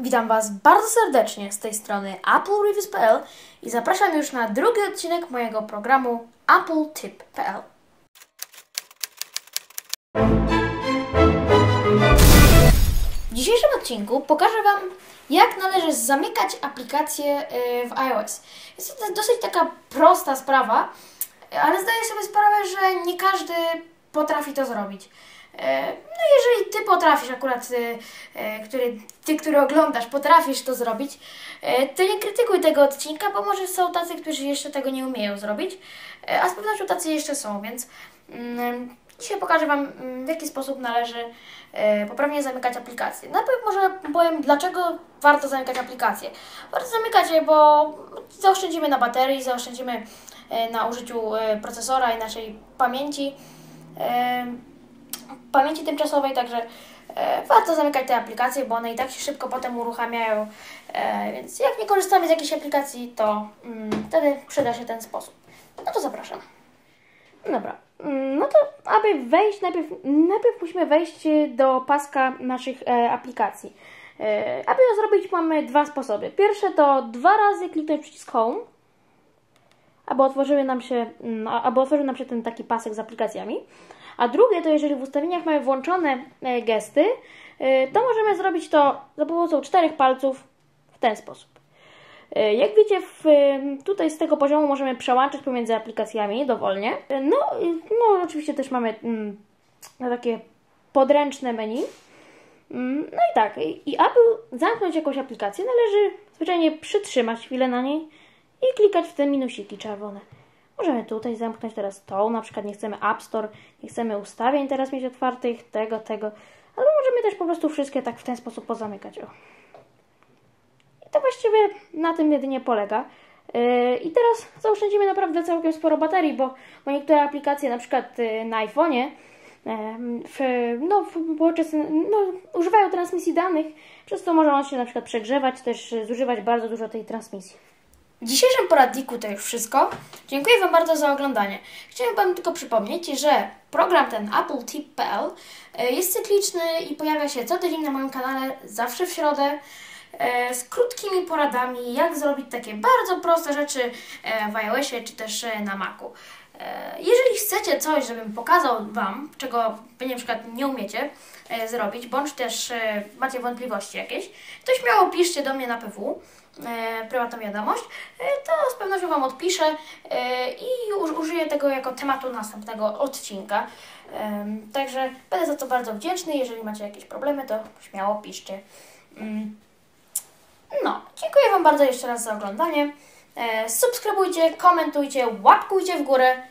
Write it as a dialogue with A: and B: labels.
A: Witam Was bardzo serdecznie z tej strony AppleReviews.pl i zapraszam już na drugi odcinek mojego programu AppleTip.pl. W dzisiejszym odcinku pokażę Wam, jak należy zamykać aplikacje y, w iOS. Jest to dosyć taka prosta sprawa, ale zdaję sobie sprawę, że nie każdy potrafi to zrobić. E, No jeżeli Ty potrafisz akurat, y, e, który, Ty, który oglądasz, potrafisz to zrobić, e, to nie krytykuj tego odcinka, bo może są tacy, którzy jeszcze tego nie umieją zrobić, e, a z pewnością tacy jeszcze są, więc mm, dzisiaj pokażę Wam, mm, w jaki sposób należy e, poprawnie zamykać aplikacje. Najpierw może powiem, dlaczego warto zamykać aplikacje. Warto zamykać je, bo zaoszczędzimy na baterii, zaoszczędzimy e, na użyciu e, procesora i naszej pamięci. E, pamięci tymczasowej, także e, warto zamykać te aplikacje, bo one i tak się szybko potem uruchamiają. E, więc jak nie korzystamy z jakiejś aplikacji, to mm, wtedy przyda się ten sposób. No to zapraszam. Dobra, mm, no to aby wejść, najpierw, najpierw musimy wejść do paska naszych e, aplikacji. E, aby to zrobić, mamy dwa sposoby. Pierwsze to dwa razy kliknąć przycisk Home, aby otworzyły nam się, mm, aby otworzył nam się ten taki pasek z aplikacjami. A drugie to jeżeli w ustawieniach mamy włączone e, gesty, e, to możemy zrobić to za pomocą czterech palców w ten sposób. E, Jak widzicie, w, tutaj z tego poziomu możemy przełączać pomiędzy aplikacjami dowolnie. No, no oczywiście też mamy mm, takie podręczne menu. Mm, No i tak, i aby zamknąć jakąś aplikację, należy zwyczajnie przytrzymać chwilę na niej i klikać w te minusiki czerwone. Możemy tutaj zamknąć teraz tą, na przykład nie chcemy App Store, nie chcemy ustawień teraz mieć otwartych, tego, tego. Albo możemy też po prostu wszystkie tak w ten sposób pozamykać. O. I to właściwie na tym jedynie polega. Yy, I teraz zaoszczędzimy naprawdę całkiem sporo baterii, bo, bo niektóre aplikacje, na przykład yy, na iPhone'ie, em, w, no, podczas, no, używają transmisji danych, przez co może on się na przykład przegrzewać, też zużywać bardzo dużo tej transmisji. W dzisiejszym poradniku to już wszystko. Dziękuję Wam bardzo za oglądanie. Chciałem Wam tylko przypomnieć, że program ten AppleTip.pl e, jest cykliczny i pojawia się co tydzień na moim kanale, zawsze w środę, e, z krótkimi poradami, jak zrobić takie bardzo proste rzeczy e, w iOSie czy też na Macu. Jeżeli chcecie coś, żebym pokazał Wam, czego Wy na przykład nie umiecie e, zrobić, bądź też e, macie wątpliwości jakieś, to śmiało piszcie do mnie na PW, e, prywatną wiadomość, e, to z pewnością Wam odpiszę e, i uż, użyję tego jako tematu następnego odcinka. Em, Także będę za to bardzo wdzięczny. Jeżeli macie jakieś problemy, to śmiało piszcie. Mm. No, dziękuję Wam bardzo jeszcze raz za oglądanie. E, Subskrybujcie, komentujcie, łapkujcie w górę